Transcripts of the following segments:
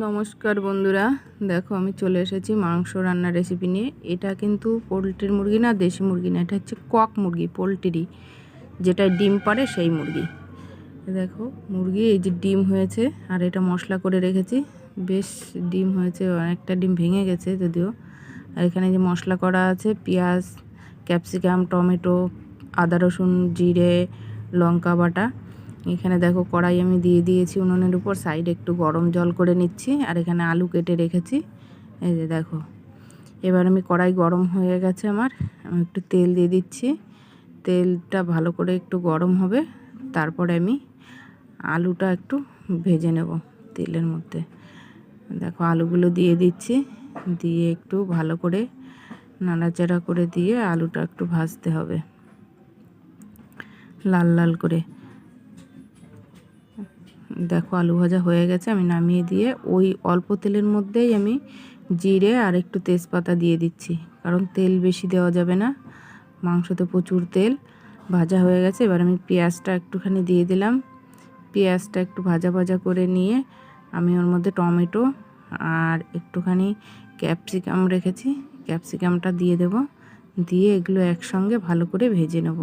নমস্কার বন্ধুরা। দেখো, আমি চলে এসেছি মাংস রান্নার রেসিপি নিয়ে। এটা কিন্তু পোলট্রির মুরগি না, দেশি মুরগি না, এটা হচ্ছে কক মুরগি, পোলট্রি। যেটা ডিম পারে সেই মুরগি। দেখো, মুরগি এই যে ডিম হয়েছে, আর এটা মশলা করে রেখেছি। বেশ ডিম হয়েছে, অনেকটা ডিম ভেঙে গেছে যদিও। আর এখানে যে মশলা করা আছে, পেঁয়াজ, ক্যাপসিকাম, টমেটো, আদা রসুন, জিরে, লঙ্কা বাটা। এখানে দেখো কড়াই আমি দিয়ে দিয়েছি উনুনের উপর, সাইডে একটু গরম জল করে নিচ্ছি, আর এখানে আলু কেটে রেখেছি। এই যে দেখো, এবার আমি কড়াই গরম হয়ে গেছে আমার, আমি একটু তেল দিয়ে দিচ্ছি। তেলটা ভালো করে একটু গরম হবে, তারপরে আমি আলুটা একটু ভেজে নেব তেলের মধ্যে। দেখো আলুগুলো দিয়ে দিচ্ছি, দিয়ে একটু ভালো করে নাড়াচাড়া করে দিয়ে আলুটা একটু ভাজতে হবে। লাল লাল করে। দেখো আলু ভাজা হয়ে গেছে, আমি নামিয়ে দিয়ে ওই অল্প তেলের মধ্যেই আমি জিরে আর একটু তেজপাতা দিয়ে দিচ্ছি। কারণ তেল বেশি দেওয়া যাবে না মাংসতে প্রচুর তেল। ভাজা হয়ে গেছে, এবার আমি পেঁয়াজটা একটুখানি দিয়ে দিলাম। পেঁয়াজটা একটু ভাজা ভাজা করে নিয়ে আমি ওর মধ্যে টমেটো আর একটুখানি ক্যাপসিকাম রেখেছি। ক্যাপসিকামটা দিয়ে দেব, দিয়ে এগুলো একসঙ্গে ভালো করে ভেজে নেব।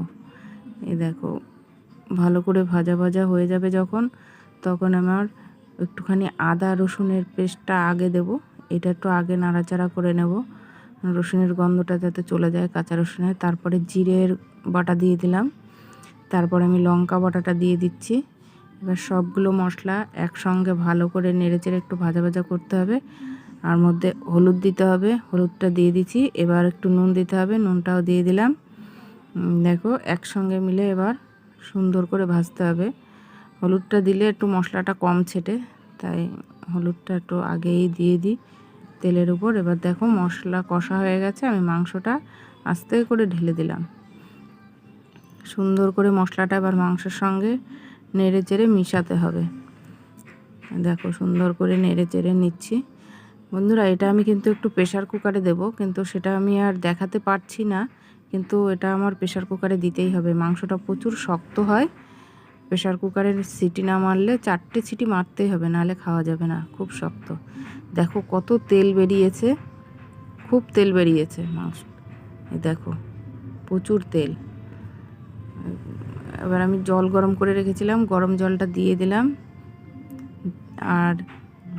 এ দেখো, ভালো করে ভাজা ভাজা হয়ে যাবে যখন। তখন আমার একটুখানি আদা রসুনের পেস্টটা আগে দেব। এটা একটু আগে নাড়াচাড়া করে নেব। রসুনের গন্ধটা যাতে চলে যায়, কাঁচা রসুনের। তারপরে জিরের বাটা দিয়ে দিলাম। তারপরে আমি লঙ্কা বাটাটা দিয়ে দিচ্ছি। এবার সবগুলো মশলা একসঙ্গে ভালো করে নেড়েচেড়ে একটু ভাজা ভাজা করতে হবে। আর মধ্যে হলুদ দিতে হবে। হলুদটা দিয়ে দিচ্ছি। এবার একটু নুন দিতে হবে। নুনটাও দিয়ে দিলাম। দেখো, একসঙ্গে মিলে এবার সুন্দর করে ভাজতে হবে। হলুদটা দিলে একটু মশলাটা কম ছেটে, তাই হলুদটা একটু আগেই দিয়ে দিই তেলের উপর। এবার দেখো মশলা কষা হয়ে গেছে, আমি মাংসটা আস্তে করে ঢেলে দিলাম। সুন্দর করে মশলাটা এবার মাংসের সঙ্গে নেড়ে চেড়ে মিশাতে হবে। দেখো সুন্দর করে নেড়ে চেড়ে নিচ্ছি। বন্ধুরা, এটা আমি কিন্তু একটু প্রেশার কুকারে দেব, কিন্তু সেটা আমি আর দেখাতে পারছি না, কিন্তু এটা আমার প্রেশার কুকারে দিতেই হবে। মাংসটা প্রচুর শক্ত হয় প্রেশার কুকারের সিটি না মারলে চারটে সিটি মারতেই হবে, নাহলে খাওয়া যাবে না, খুব শক্ত। দেখো কত তেল বেরিয়েছে, খুব তেল বেরিয়েছে মাংস দেখো, প্রচুর তেল। এবার আমি জল গরম করে রেখেছিলাম, গরম জলটা দিয়ে দিলাম। আর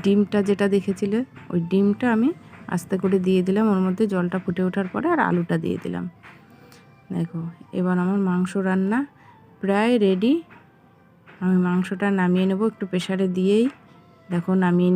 ডিমটা যেটা দেখেছিলে, ওই ডিমটা আমি আস্তে করে দিয়ে দিলাম, ওর মধ্যে জলটা ফুটে ওঠার পরে আর আলুটা দিয়ে দিলাম। দেখো, এবার আমার মাংস রান্না প্রায় রেডি আমি মাংসটা নামিয়ে নেব একটু প্রেশারে দিয়েই। দেখো নামিয়ে